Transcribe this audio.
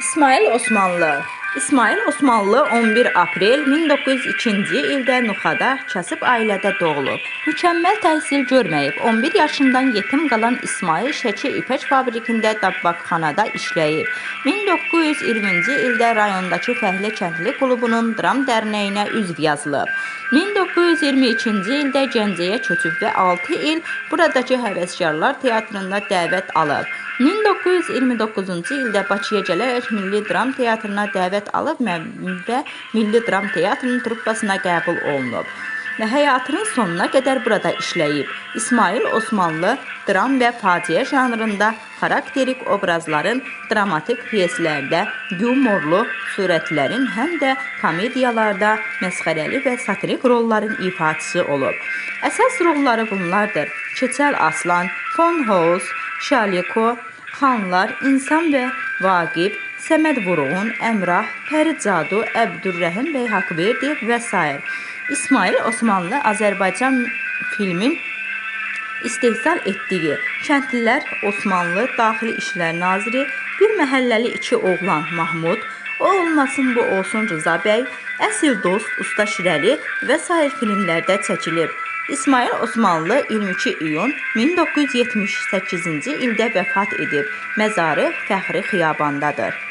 İsmail Osmanlı İsmail Osmanlı 11 aprel 1902-ci ildə Nuxada kasıb ailədə doğulub. Mükəmməl təhsil görməyib. 11 yaşından yetim qalan İsmail Şəki ipək fabrikində dabbaqxanada işləyib. 1920-ci ildə rayondakı Fəhlə Kəndli klubunun dram dərnəyinə üzv yazılıb. 1922-ci ildə Gəncəyə köçüb və 6 il buradakı Həvəskarlar teatrında dəvət alıb. 1929-cu ildə Bakıya gələrək Milli Dram Teatrına dəvət alıb və Milli Dram Teatrının truppasına qəbul olunub. Və həyatının sonuna qədər burada işləyib. İsmail Osmanlı dram və faciə janrında xarakterik obrazların dramatik pyeslərdə, yumorlu surətlərin həm də komediyalarda məsxərəli və satirik rolların ifaçısı olub. Əsas rolları bunlardır: Keçəl Aslan, Fon Hoz, Şaliko, Xanlar, İnsan və Vaqif, Səməd Vurğun, Əmrah, Pəri Cadu, Əbdürrəhim bəy Haqverdiyev və s. İsmail Osmanlı Azərbaycan filmin istehsal etdiyi Kəndlilər Osmanlı Daxili İşlər Naziri, Bir məhəlləli iki oğlan Mahmud, O olmasın bu olsun Rıza bəy, Əsil dost Usta Şirəli və sair filmlərdə çəkilib. İsmail Osmanlı 22 iyun 1978-ci ildə vəfat edib. Məzarı Fəxri Xiyabandadır.